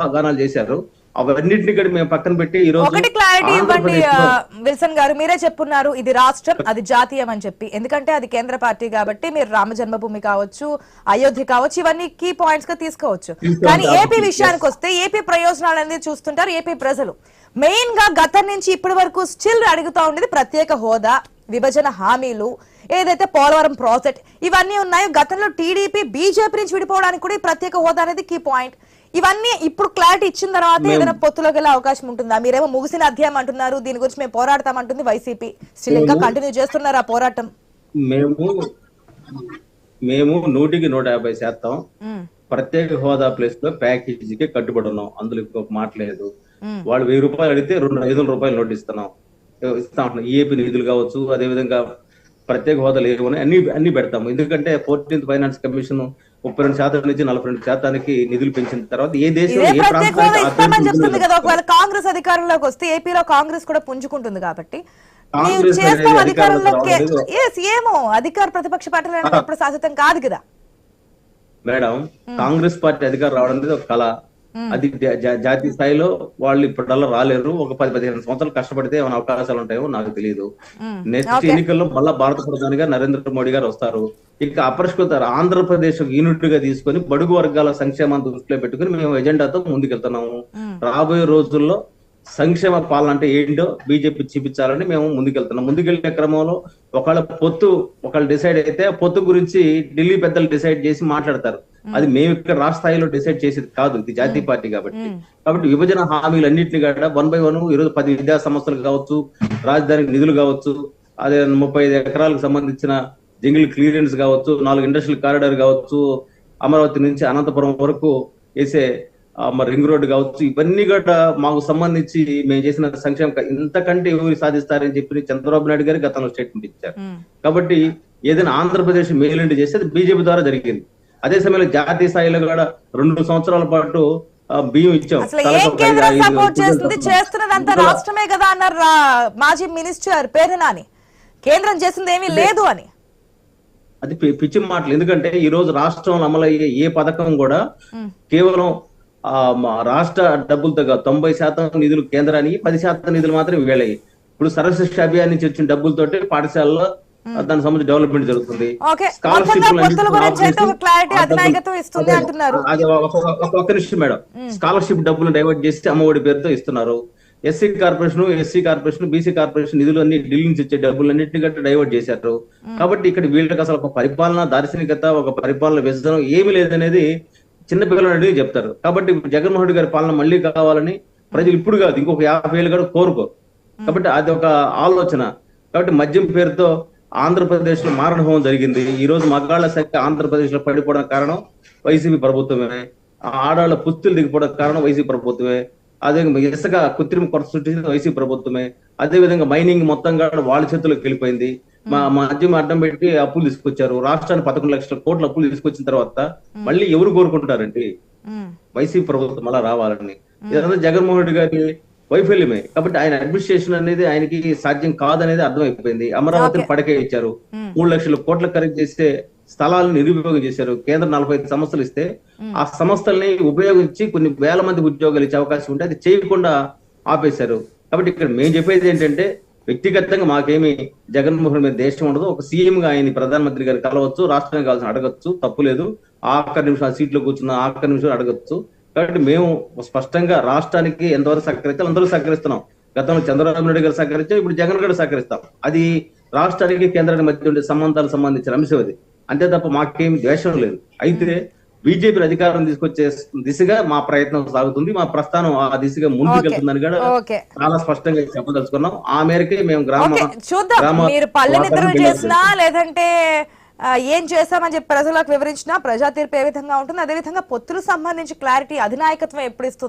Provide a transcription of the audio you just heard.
ఊహాగానాలు చేశారు. అవన్నింటినీ కూడా మేము పక్కన పెట్టి ఈ రోజు ఒకటి క్లారిటీ ఇవ్వండి విల్సన్ గారు. మీరే చెప్పున్నారు ఇది రాష్ట్రం అది జాతీయం అని చెప్పి. ఎందుకంటే అది కేంద్ర పార్టీ కాబట్టి మీరు రామ జన్మభూమి కావచ్చు అయోధ్య కావచ్చు ఇవన్నీ కీ పాయింట్స్గా తీసుకోవచ్చు. కానీ ఏపీ విషయానికి వస్తే ఏపీ ప్రయోజనాలు అనేది చూస్తుంటారు ఏపీ ప్రజలు. మెయిన్గా గతం నుంచి ఇప్పటి వరకు స్టిల్ అడుగుతా ఉండేది ప్రత్యేక హోదా విభజన హామీలు ఏదైతే పోలవరం ప్రాజెక్ట్ ఇవన్నీ ఉన్నాయో. గతంలో టీడీపీ బీజేపీ నుంచి విడిపోవడానికి కూడా ఈ ప్రత్యేక హోదా అనేది కీ పాయింట్. ఇవన్నీ ఇప్పుడు క్లారిటీ ఇచ్చిన తర్వాత ఏదైనా పొత్తులోకి వెళ్ళే అవకాశం ఉంటుందా? మీరేమో ముగిసిన అధ్యాయం అంటున్నారు దీని గురించి మేము పోరాడతాం అంటుంది వైసీపీ. స్టిల్ ఇంకా కంటిన్యూ చేస్తున్నారు ఆ పోరాటం. మేము మేము నూటికి నూట యాభై శాతం ప్రత్యేక హోదా ప్లేస్లో ప్యాకేజీకి కట్టుబడి ఉన్నాం. అందులో ఇంకొక మాట లేదు. ఉమ్, వాళ్ళు వెయ్యి రూపాయలు అడిగితే రెండు ఐదు వందల రూపాయలు నోట్ ఇస్తున్నాం. ఇస్తా ఉంటున్నాం. ఈఏపీ నిధులు కావచ్చు అదే విధంగా ప్రత్యేక హోదా లేవు అని అన్ని అన్ని పెడతాము. ఎందుకంటే ఫోర్టీన్త్ ఫైనాన్స్ కమిషన్ ముప్పై రెండు శాతం నుంచి నలభై రెండు శాతానికి నిధులు పెంచిన తర్వాత ఏ దేశం ఏ ప్రాంతానికి కదా ఒకవేళ కాంగ్రెస్ అధికారంలోకి వస్తే ఏపీలో కాంగ్రెస్ కూడా పుంజుకుంటుంది కాబట్టి. ఏమో అధికార ప్రతిపక్ష పార్టీలు శాశ్వతం కాదు కదా. మేడం కాంగ్రెస్ పార్టీ అధికారం రావడం అనేది ఒక కళ. అది జా- జా- జాతీయ స్థాయిలో వాళ్ళు ఇప్పటికల్లా రాలేరు. ఒక పది పదిహేను సంవత్సరాలు కష్టపడితే ఏమైనా అవకాశాలు ఉంటాయో నాకు తెలియదు ఉమ్, నెక్స్ట్ ఎన్నికల్లో మళ్ళా భారత ప్రధానిగా నరేంద్ర మోడీ గారు వస్తారు. ఇక అపరిష్కృత ఆంధ్రప్రదేశ్ యూనిట్గా తీసుకొని బడుగు వర్గాల సంక్షేమాన్ని దృష్టిలో పెట్టుకుని మేము ఎజెండాతో ముందుకెళ్తున్నాము. ఉమ్. రాబోయే రోజుల్లో సంక్షేమ పాలన అంటే ఏంటో బీజేపీ చూపించాలని మేము ముందుకెళ్తున్నాం. ముందుకెళ్ళే క్రమంలో ఒకళ్ళ పొత్తు ఒకళ్ళు డిసైడ్ అయితే పొత్తు గురించి ఢిల్లీ పెద్దలు డిసైడ్ చేసి మాట్లాడతారు. అది మేము. ఇక్కడ రాష్ట్ర స్థాయిలో డిసైడ్ చేసేది కాదు. ఇది జాతీయ పార్టీ కాబట్టి. కాబట్టి విభజన హామీలు అన్నింటినీ కూడా వన్ బై వన్ ఈరోజు పది విద్యా సంస్థలు కావచ్చు రాజధానికి నిధులు కావచ్చు అదే ముప్పై ఐదు ఎకరాలకు సంబంధించిన జంగిల్ క్లియరెన్స్ కావచ్చు నాలుగు ఇండస్ట్రియల్ కారిడార్ కావచ్చు అమరావతి నుంచి అనంతపురం వరకు వేసే మరి రింగ్ రోడ్ కావచ్చు ఇవన్నీ కూడా మాకు సంబంధించి మేము చేసిన సంక్షేమ ఇంతకంటే ఎవరు సాధిస్తారని చెప్పి చంద్రబాబు నాయుడు గారు గతంలో స్టేట్మెంట్ ఇచ్చారు. కాబట్టి ఏదైనా ఆంధ్రప్రదేశ్ మేలుండి చేస్తే అది బీజేపీ ద్వారా జరిగింది. అదే సమయంలో జాతీయ స్థాయిలో కూడా రెండు సంవత్సరాల పాటు బియ్యం ఇచ్చాం. సపోర్ట్ చేస్తుంది? చేస్తున్నదంతా రాష్ట్రమే కదా అన్నారు మాజీ మినిస్టర్ పేదనాని కేంద్రం చేసింది ఏమీ లేదు అని. అది పిచ్చి మాటలు. ఎందుకంటే ఈ రోజు రాష్ట్రంలో అమలయ్యే ఏ పథకం కూడా కేవలం రాష్ట్ర డబ్బులతో కాదు తొంభై శాతం నిధులు కేంద్రానికి పది శాతం నిధులు మాత్రం వేళయి ఇప్పుడు సర్వశిక్ష అభియాన్ నుంచి వచ్చిన డబ్బులతోటి పాఠశాలలో దానికి సంబంధించి డెవలప్మెంట్ జరుగుతుంది. ఒక్క నిమిషం మేడం. స్కాలర్షిప్ డబ్బులు డైవర్ట్ చేసి అమ్మఒడి పేరుతో ఇస్తున్నారు. SC corporation SC corporation BC corporation నిధులు అన్ని ఢిల్లీ నుంచి వచ్చే డబ్బులు అన్నింటినీ గట్రా డైవర్ట్ చేశారు. కాబట్టి ఇక్కడ వీళ్ళకి అసలు ఒక పరిపాలన దార్శనికత ఒక పరిపాలన విధానం ఏమీ లేదనేది చిన్న పిల్లలు అడిగి చెప్తారు. కాబట్టి జగన్మోహన్ రెడ్డి గారి పాలన మళ్ళీ కావాలని ప్రజలు ఇప్పుడు కాదు ఇంకొక యాభై ఏళ్ళు కూడా కోరుకోరు. కాబట్టి అది ఒక ఆలోచన. కాబట్టి మద్యం పేరుతో ఆంధ్రప్రదేశ్లో మారణ హోమం జరిగింది. ఈ రోజు మగాళ్ళ సంఖ్య ఆంధ్రప్రదేశ్లో పడిపోవడం కారణం వైసీపీ ప్రభుత్వమే. ఆ ఆడాళ్ళ పుస్తులు దిగిపోవడం కారణం వైసీపీ ప్రభుత్వమే. అదే ఇసుక కృత్రిమ కొరత సృష్టించిన వైసీపీ ప్రభుత్వమే. అదే విధంగా మైనింగ్ మొత్తం కూడా వాళ్ళ చేతుల్లోకి వెళ్ళిపోయింది. మా మద్యం అడ్డం పెట్టి అప్పులు తీసుకొచ్చారు. రాష్ట్రానికి పదకొండు లక్షల కోట్ల అప్పులు తీసుకొచ్చిన తర్వాత మళ్ళీ ఎవరు కోరుకుంటారండి వైసీపీ ప్రభుత్వం అలా రావాలని. ఇదంతా జగన్మోహన్ రెడ్డి గారి వైఫల్యమే. కాబట్టి ఆయన అడ్మినిస్ట్రేషన్ అనేది ఆయనకి సాధ్యం కాదనేది అర్థమైపోయింది. అమరావతిని పడకే ఇచ్చారు. మూడు లక్షల కోట్ల ఖరీదు చేస్తే స్థలాలను నిరుపయోగం చేశారు. కేంద్రం నలభై ఐదు సంస్థలు ఇస్తే ఆ సంస్థల్ని ఉపయోగించి కొన్ని వేల మంది ఉద్యోగాలు ఇచ్చే అవకాశం ఉంటే అది చేయకుండా ఆపేశారు. కాబట్టి ఇక్కడ మేము చెప్పేది ఏంటంటే వ్యక్తిగతంగా మాకేమి జగన్మోహన్ మీద దేశం ఉండదు. ఒక సీఎం గా ఆయన ప్రధానమంత్రి గారు కలవచ్చు రాష్ట్రానికి కావాల్సిన అడగచ్చు తప్పు లేదు. ఆఖరి నిమిషం సీట్లో కూర్చున్న ఆఖరి నిమిషం అడగచ్చు. కాబట్టి మేము స్పష్టంగా రాష్ట్రానికి ఎంతవరకు సహకరిస్తే అందరూ సహకరిస్తున్నాం. గతంలో చంద్రబాబు నాయుడు గారు సహకరించాం ఇప్పుడు జగన్ గారు సహకరిస్తాం. అది రాష్ట్రానికి కేంద్రానికి మధ్య ఉండే సంబంధాలకు సంబంధించిన అంశం అది. అంతే తప్ప మాకేం ద్వేషం లేదు. అయితే బీజేపీ అధికారం తీసుకొచ్చే దిశగా మా ప్రయత్నం సాగుతుంది. మా ప్రస్థానం ఆ దిశగా ముందుకెళ్తుందని కూడా చాలా స్పష్టంగా చెప్పదలుచుకున్నాం. ఆ మేరకే మేము గ్రామ చూద్దాం. గ్రామ మీరు పల్లె చేసినా లేదంటే ఏం చేశామని చెప్పి ప్రజలకు వివరించినా ప్రజా తీర్పు ఏ విధంగా ఉంటుంది అదే విధంగా సంబంధించి క్లారిటీ అధినాయకత్వం ఎప్పుడు ఇస్తుంది